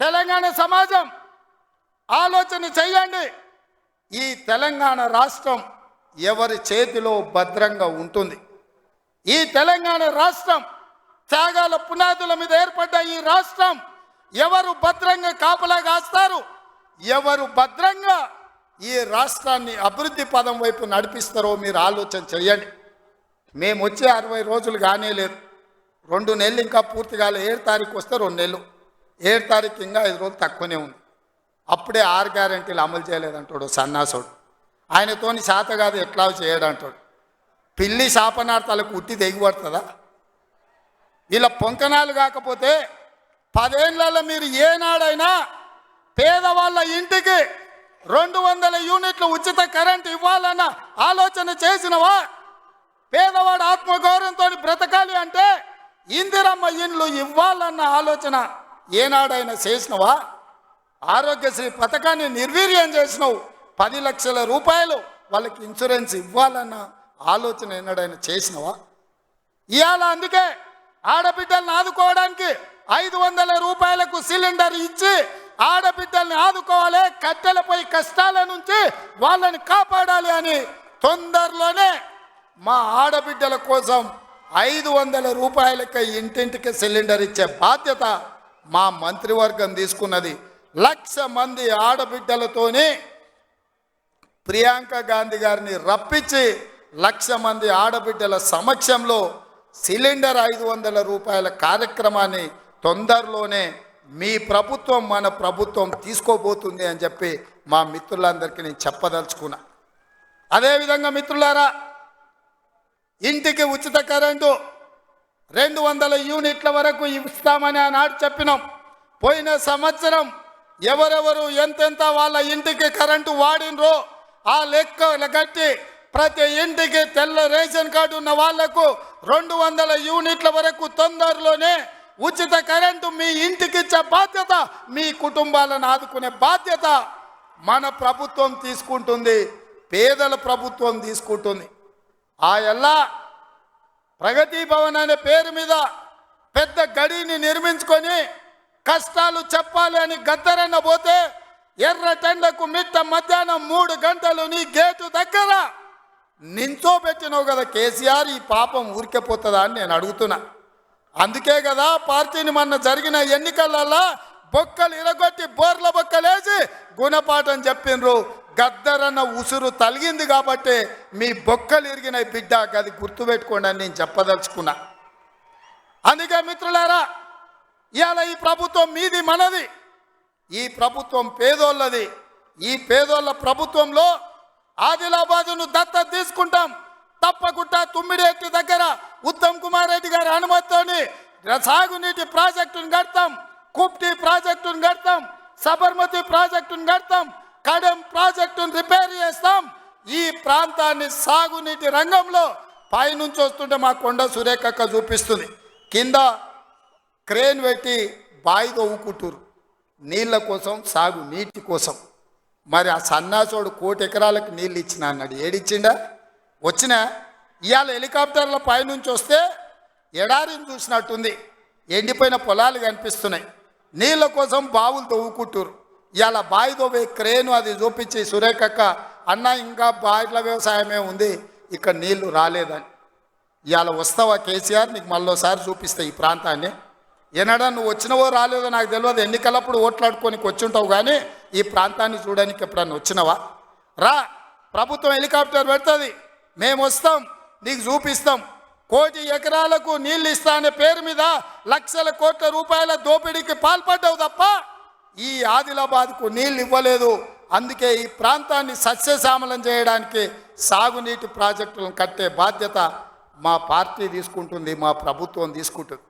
తెలంగాణ సమాజం. ఆలోచన చేయండి ఈ తెలంగాణ రాష్ట్రం ఎవరి చేతిలో భద్రంగా ఉంటుంది? ఈ తెలంగాణ రాష్ట్రం త్యాగాల పునాదుల మీద ఏర్పడ్డ ఈ రాష్ట్రం ఎవరు భద్రంగా కాపలా కాస్తారు? ఎవరు భద్రంగా ఈ రాష్ట్రాన్ని అభివృద్ధి పదం వైపు నడిపిస్తారో మీరు ఆలోచన చేయండి మేము వచ్చే అరవై రోజులు కానే లేదు రెండు నెలలు ఇంకా పూర్తి కాలే ఏడు తారీఖు వస్తే రెండు నెలలు. ఏడు తారీఖు ఇంకా ఐదు రోజులు తక్కువనే ఉంది. అప్పుడే ఆరు గ్యారంటీలు అమలు చేయలేదంటాడు సన్నాసుడు. ఆయనతోని శాత కాదు ఎట్లా చేయడంటాడు. పిల్లి శాపనార్థాలకు ఉట్టి దిగిపడుతుందా ఇలా పొంకనాలు కాకపోతే పదేళ్ళలో మీరు ఏనాడైనా పేదవాళ్ళ ఇంటికి రెండు వందల యూనిట్లు ఉచిత కరెంట్ ఇవ్వాలన్న ఆలోచన చేసినవా? పేదవాడు ఆత్మగౌరవంతో బ్రతకాలి అంటే ఇందిరమ్మ ఇండ్లు ఇవ్వాలన్న ఆలోచన ఏనాడైనా చేసినవా? ఆరోగ్యశ్రీ పథకాన్ని నిర్వీర్యం చేసినావు. పది లక్షల రూపాయలు వాళ్ళకి ఇన్సూరెన్స్ ఇవ్వాలన్న ఆలోచన ఏనాడైనా చేసినవా? ఇవాళ అందుకే ఆడబిడ్డల్ని ఆదుకోవడానికి ఐదు వందల రూపాయలకు సిలిండర్ ఇచ్చి ఆడబిడ్డల్ని ఆదుకోవాలి కట్టెలపై కష్టాల నుంచి వాళ్ళని కాపాడాలి అని తొందరలోనే మా ఆడబిడ్డల కోసం ఐదు వందల రూపాయలకి ఇంటింటికి సిలిండర్ ఇచ్చే బాధ్యత మా మంత్రివర్గం తీసుకున్నది లక్ష మంది ఆడబిడ్డలతోనే ప్రియాంక గాంధీ గారిని రప్పించి లక్ష మంది ఆడబిడ్డల సమక్షంలో సిలిండర్ ఐదు వందల రూపాయల కార్యక్రమాన్ని తొందరలోనే మీ ప్రభుత్వం మన ప్రభుత్వం తీసుకోబోతుంది అని చెప్పి మా మిత్రులందరికీ నేను చెప్పదలుచుకున్నా. అదేవిధంగా మిత్రులారా ఇంటికి ఉచిత కరెంటు రెండు వందల యూనిట్ల వరకు ఇస్తామని ఆనాడు చెప్పినాం. పోయిన సంవత్సరం ఎవరెవరు ఎంతెంత వాళ్ళ ఇంటికి కరెంటు వాడినరో ఆ లెక్క కట్టి ప్రతి ఇంటికి తెల్ల రేషన్ కార్డు ఉన్న వాళ్ళకు రెండు వందల యూనిట్ల వరకు తొందరలోనే ఉచిత కరెంటు మీ ఇంటికి ఇచ్చే బాధ్యత మీ కుటుంబాలను ఆదుకునే బాధ్యత మన ప్రభుత్వం తీసుకుంటుంది పేదల ప్రభుత్వం తీసుకుంటుంది. ఆ ఎలా ప్రగతి భవన్ అనే పేరు మీద పెద్ద గడిని నిర్మించుకొని కష్టాలు చెప్పాలి అని గద్దరన్న పోతే ఎర్ర టెండకు మిట్ట మధ్యాహ్నం మూడు గంటలు నీ గేటు దగ్గర నించోబెట్టినావు కదా కేసీఆర్ ఈ పాపం ఊరికే పోతుందా అని నేను అడుగుతున్నా. అందుకే కదా పార్టీని మొన్న జరిగిన ఎన్నికలలో బొక్కలు ఇరగొట్టి బోర్ల బొక్కలేసి గుణపాఠం చెప్పిండ్రు. గద్దరన్న ఉసురు తలిగింది కాబట్టి మీ బొక్కలు ఇరిగిన బిడ్డ అది గుర్తుపెట్టుకోండి అని నేను చెప్పదలుచుకున్నా. అందుకే మిత్రులారా ఇవాళ ఈ ప్రభుత్వం మీది మనది. ఈ ప్రభుత్వం పేదోళ్ళది. ఈ పేదోళ్ళ ప్రభుత్వంలో ఆదిలాబాదును దత్త తీసుకుంటాం. తప్పకుండా తుమ్మిడేటి దగ్గర ఉత్తమ్ కుమార్ రెడ్డి గారి అనుమతితోని సాగునీటి ప్రాజెక్టును కడతాం కుప్టి ప్రాజెక్టును కడతాం సబర్మతి ప్రాజెక్టును కడతాం కడెం ప్రాజెక్టును రిపేర్ చేస్తాం. ఈ ప్రాంతాన్ని సాగునీటి రంగంలో పైనుంచి వస్తుంటే మా కొండ సురేఖక్క చూపిస్తుంది. కింద క్రేన్ పెట్టి బాయి తవ్వుకుంటురు నీళ్ళ కోసం సాగు నీటి కోసం. మరి ఆ సన్నాసోడు కోటి ఎకరాలకు నీళ్ళు ఇచ్చిన అన్నాడు. ఏడిచ్చిండా? వచ్చిన ఇవాళ హెలికాప్టర్ల పైనుంచి వస్తే ఎడారిని చూసినట్టుంది. ఎండిపోయిన పొలాలు కనిపిస్తున్నాయి. నీళ్ళ కోసం బావులు తవ్వుకుంటురు ఇవాళ బావితో పోయి క్రేను అది చూపించి సురేఖక్క అన్న ఇంకా బాయిల వ్యవసాయమే ఉంది ఇక్కడ నీళ్ళు రాలేదని. ఇవాళ వస్తావా కేసీఆర్? నీకు మళ్ళోసారి చూపిస్తా ఈ ప్రాంతాన్ని. ఏనాడా నువ్వు వచ్చినవో రాలేదో నాకు తెలియదు ఎన్నికలప్పుడు ఓట్లాడుకొని వచ్చుంటావు కానీ ఈ ప్రాంతాన్ని చూడడానికి ఎప్పుడన్నా వచ్చినవా? రా ప్రభుత్వం హెలికాప్టర్ పెడుతుంది మేము వస్తాం నీకు చూపిస్తాం. కోటి ఎకరాలకు నీళ్ళు ఇస్తా అనే పేరు మీద లక్షల కోట్ల రూపాయల దోపిడీకి పాల్పడ్డావు తప్ప ఈ ఆదిలాబాద్కు నీళ్ళు ఇవ్వలేదు. అందుకే ఈ ప్రాంతాన్ని సస్యశ్యామలం చేయడానికి సాగునీటి ప్రాజెక్టులను కట్టే బాధ్యత మా పార్టీ తీసుకుంటుంది మా ప్రభుత్వం తీసుకుంటుంది.